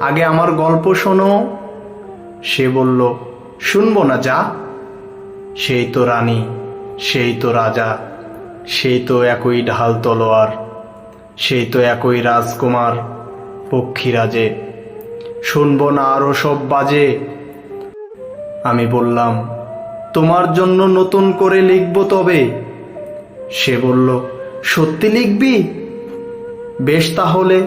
আগে আমার গল্প শোনো। সে বলল, শুনব না যা। সেই তো রানী, সেই তো রাজা, সেই তো একই ঢাল তলোয়ার, সেই তো একই রাজকুমার, পক্ষীরাজে। শুনব না আরও সব বাজে। আমি বললাম, তোমার জন্য নতুন করে লিখব তবে। সে বলল, সত্যি লিখবি? বেশ তাহলে।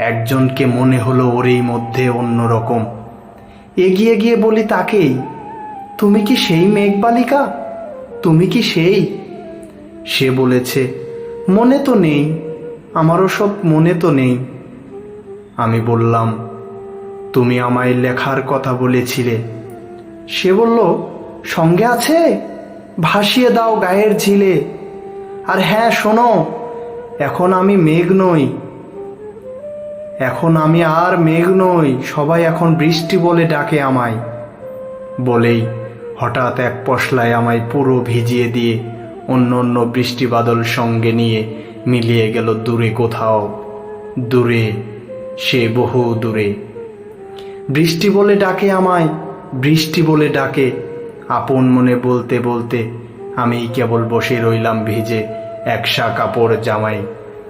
একজনকে মনে হলো ওরই মধ্যে অন্যরকম। এগিয়ে গিয়ে বলি, তাকেই? তুমি কি সেই মেঘবালিকা? তুমি কি সেই? সে বলেছে, মনে তো নেই, আমারও সব মনে তো নেই। আমি বললাম, তুমি আমায় লেখার কথা বলেছিলে। সে বলল, সঙ্গে আছে? ভাসিয়ে দাও গায়ের ঝিলে। আর হ্যাঁ শোনো, এখন আমি মেঘ নই এখন আমি আর মেঘ নই, সবাই এখন বৃষ্টি বলে ডাকে আমায়। বলেই হঠাৎ এক পশলায় আমায় পুরো ভিজিয়ে দিয়ে অন্য অন্য বৃষ্টি বাদল সঙ্গে নিয়ে মিলিয়ে গেল দূরে কোথাও। দূরে, সে বহু দূরে। বৃষ্টি বলে ডাকে আমায়, বৃষ্টি বলে ডাকে। আপন মনে বলতে বলতে আমি কেবল বসে রইলাম ভিজে একসা কাপড় জামাই।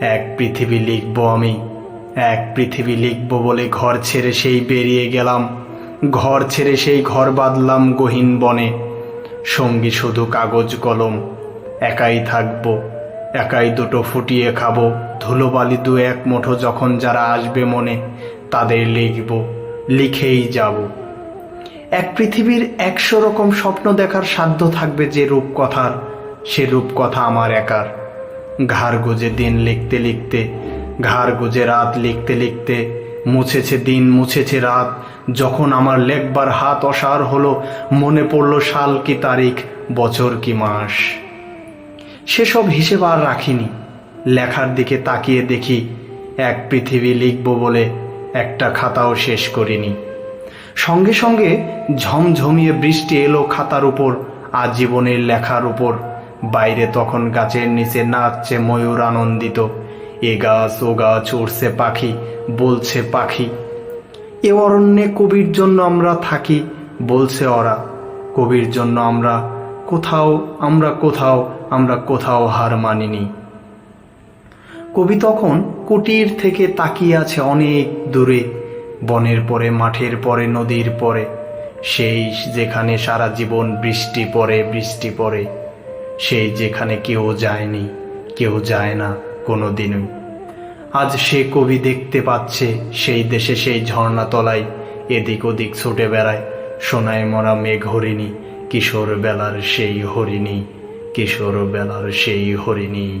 এক পৃথিবী লিখব আমি। এক পৃথিবী লিখব বলে ঘর ছেড়ে সেই বেরিয়ে গেলাম। ঘর ছেড়ে সেই ঘর বাঁধলাম গহীন বনে। সঙ্গী শুধু কাগজ কলম। একাই থাকব। একাই দুটো ফুটিয়ে খাব। ধুলোবালি দু এক মুঠো যখন যারা আসবে মনে, তাদের লিখব। লিখেই যাব। এক পৃথিবীর একশো রকম স্বপ্ন দেখার সাধ্য থাকবে যে রূপকথার। সে রূপকথা আমার একার। ঘাড় গুজে দিন লিখতে লিখতে, ঘাড় গুজে রাত লিখতে লিখতে, মুছেছে দিন মুছেছে রাত, যখন আমার লেখবার হাত অসার হলো, মনে পড়ল সাল কি তারিখ, বছর কি মাস। সেসব হিসেব আর রাখিনি, লেখার দিকে তাকিয়ে দেখি, এক পৃথিবী লিখব বলে একটা খাতাও শেষ করিনি। সঙ্গে সঙ্গে ঝমঝমিয়ে বৃষ্টি এলো খাতার উপর, আজীবনের লেখার উপর বাইরে তখন গাছের নিচে নাচছে ময়ূর আনন্দিত। এ গাছ, ও গাছ, উড়ছে পাখি, বলছে পাখি। এ অরণ্যে কবির জন্য আমরা থাকি, বলছে ওরা। কবির জন্য আমরা কোথাও আমরা কোথাও আমরা কোথাও হার মানিনি। কবি তখন কুটির থেকে তাকিয়ে আছে অনেক দূরে, বনের পরে, মাঠের পরে, নদীর পরে। সেই যেখানে সারা জীবন বৃষ্টি পড়ে বৃষ্টি পড়ে। সেই যেখানে কেউ যায়নি, কেউ যায় না কোনো দিনই আজ সে কবি দেখতে পাচ্ছে সেই দেশে সেই ঝর্ণা তলায় এদিক ওদিক ছুটে বেড়ায়, সোনায় মরা মেঘ হরিণী কিশোর বেলার সেই হরিণী কিশোর বেলার সেই হরিণী।